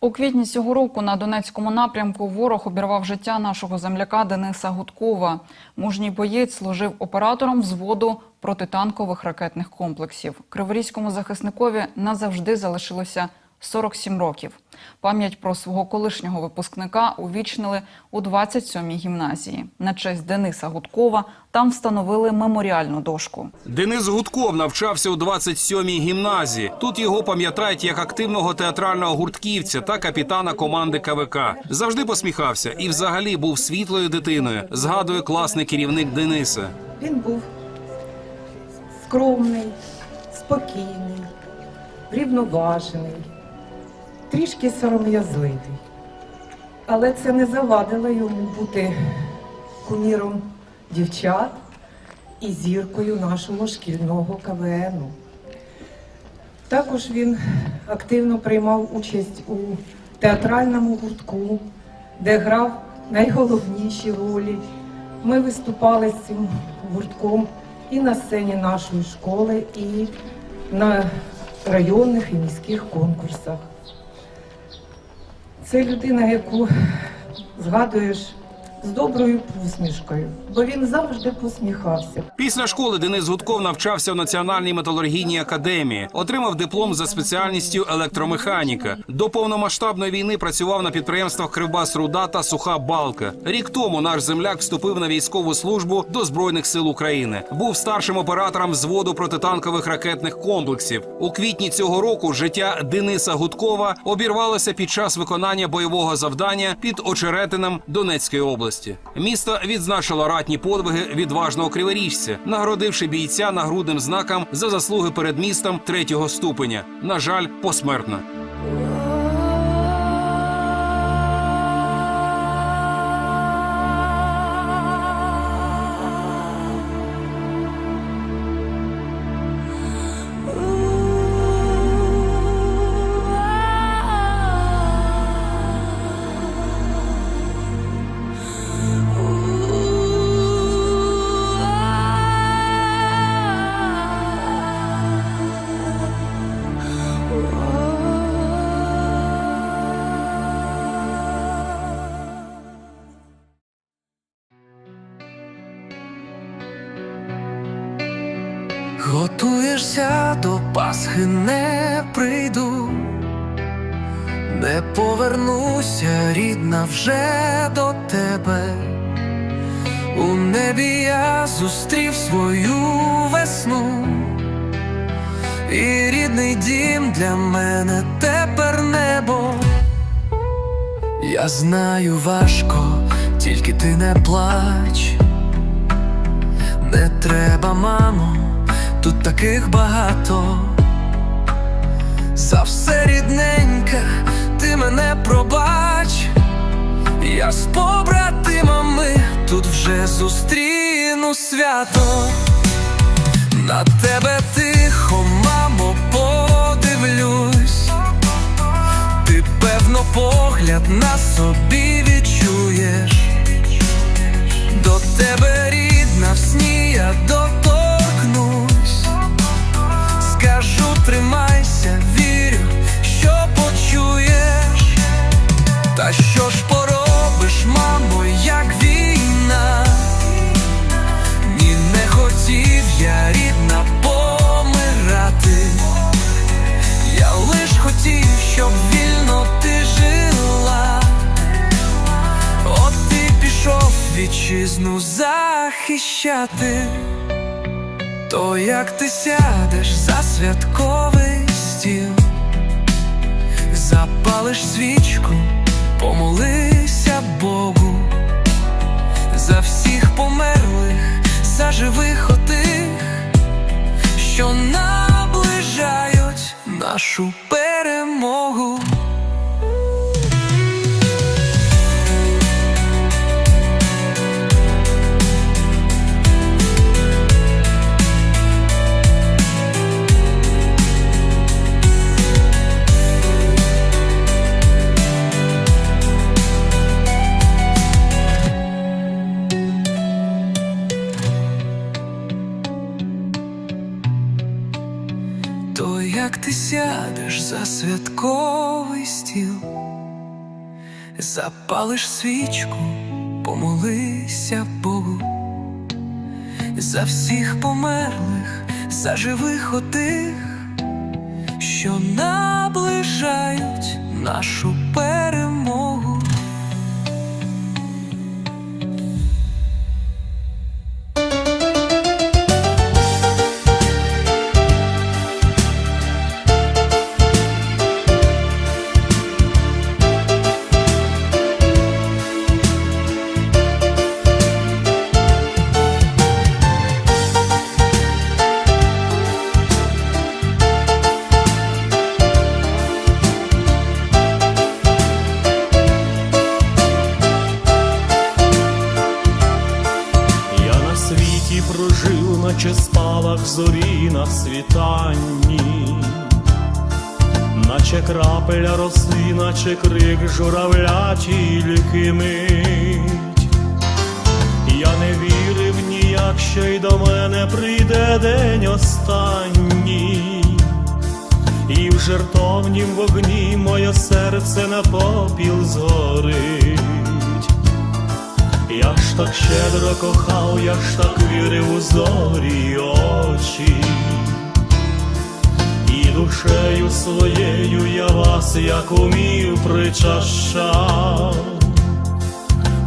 У квітні цього року на Донецькому напрямку ворог обірвав життя нашого земляка Дениса Гудкова. Мужній боєць служив оператором взводу протитанкових ракетних комплексів. Криворізькому захисникові назавжди залишилося 47 років. Пам'ять про свого колишнього випускника увічнили у 27-й гімназії. На честь Дениса Гудкова там встановили меморіальну дошку. Денис Гудков навчався у 27-й гімназії. Тут його пам'ятають як активного театрального гуртківця та капітана команди КВК. Завжди посміхався і, взагалі, був світлою дитиною. Згадує класний керівник Дениса. Він був скромний, спокійний, врівноважений, трішки сором'язливий. Але це не завадило йому бути куміром дівчат і зіркою нашого шкільного КВНу. Також він активно приймав участь у театральному гуртку, де грав найголовніші ролі. Ми виступали з цим гуртком і на сцені нашої школи, і на районних і міських конкурсах. Це людина, яку згадуєш з доброю посмішкою, бо він завжди посміхався. Після школи Денис Гудков навчався в Національній металургійній академії, отримав диплом за спеціальністю електромеханіка. До повномасштабної війни працював на підприємствах Кривбас Руда та Суха Балка. Рік тому наш земляк вступив на військову службу до збройних сил України. Був старшим оператором взводу протитанкових ракетних комплексів. У квітні цього року життя Дениса Гудкова обірвалося під час виконання бойового завдання під очеретином Донецької області. Місто відзначило ратні подвиги відважного криворіжця, нагородивши бійця нагрудним знаком за заслуги перед містом третього ступеня. На жаль, посмертно. Готуєшся до Пасхи, не прийду, не повернуся, рідна вже до тебе. У небі я зустрів свою весну, і рідний дім для мене тепер небо. Я знаю важко, тільки ти не плач, не треба, мамо тут таких багато. За все рідненьке, ти мене пробач, я з побратимами тут вже зустріну свято. На тебе тихо, мамо, подивлюсь, ти певно погляд на собі відчуєш. До тебе рідна Та що ж поробиш, мамо, як війна? Ні, не хотів я рідна помирати. Я лиш хотів, щоб вільно ти жила. От ти пішов вітчизну захищати, то як ти сядеш за святковий стіл, запалиш свічку, помолися Богу за всіх померлих, за живих отих, що наближають нашу перемогу. Святковий стіл, Запалиш свічку, помолися Богу за всіх померлих, за живих отих, що наближають нашу перемогу. Наче крапеля роси, наче крик журавля тільки мить. Я не вірив ніяк, що й до мене прийде день останній, і в жертовнім вогні моє серце на попіл згорить. Я ж так щедро кохав, я ж так вірив у зорі очі, душею своєю я вас, як умів, причащав,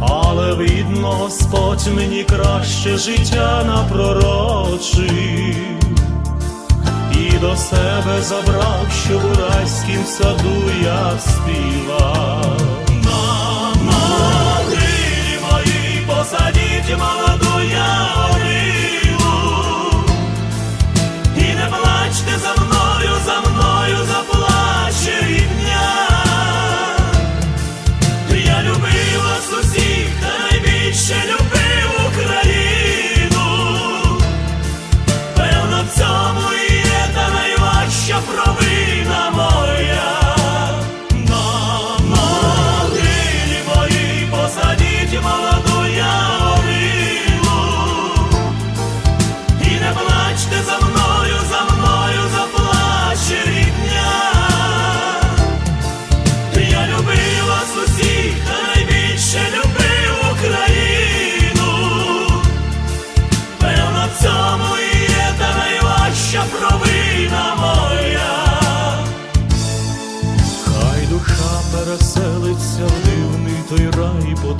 але видно, Господь мені краще життя напророчив, і до себе забрав, що в райськім саду я співав.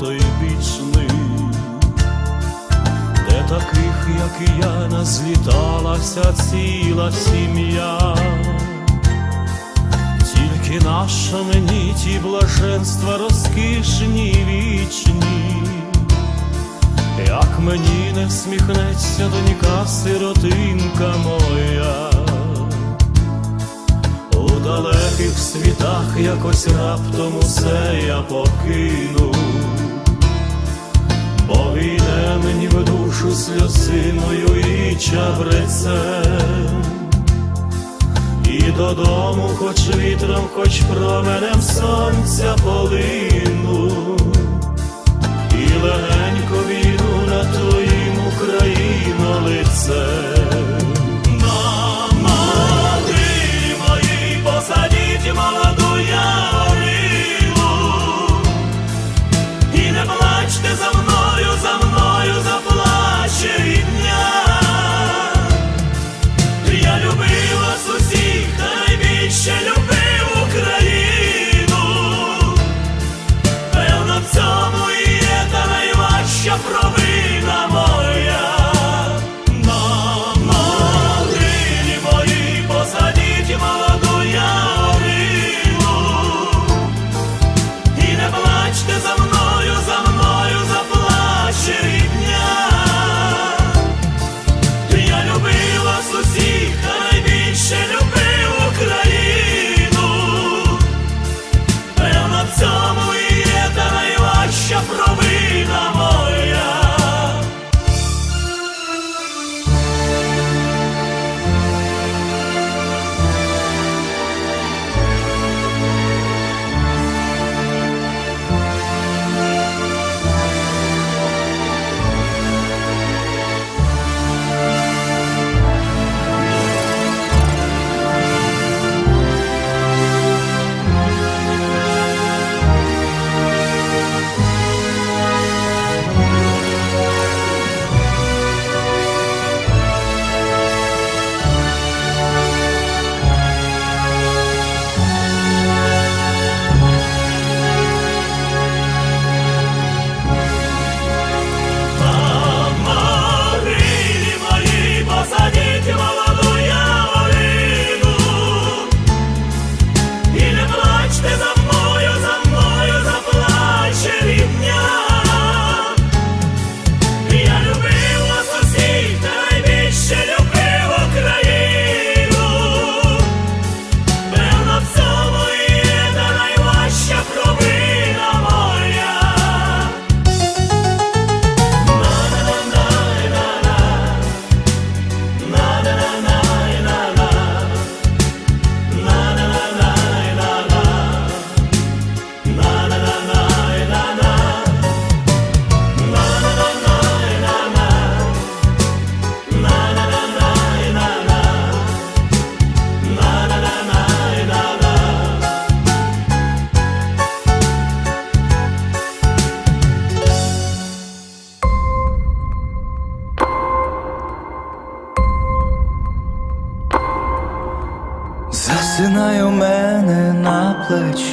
Рай потойбічний, де таких, як я, назліталася ціла сім'я. Тільки наша мені ті блаженства розкішні вічні. Як мені не всміхнеться донька сиротинка моя, у далеких світах якось раптом усе я покину, бо війне мені в душу сльозиною і чабрецем, і додому, хоч вітром, хоч променем сонця полину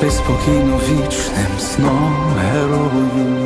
спи спокійно вічним сном герою.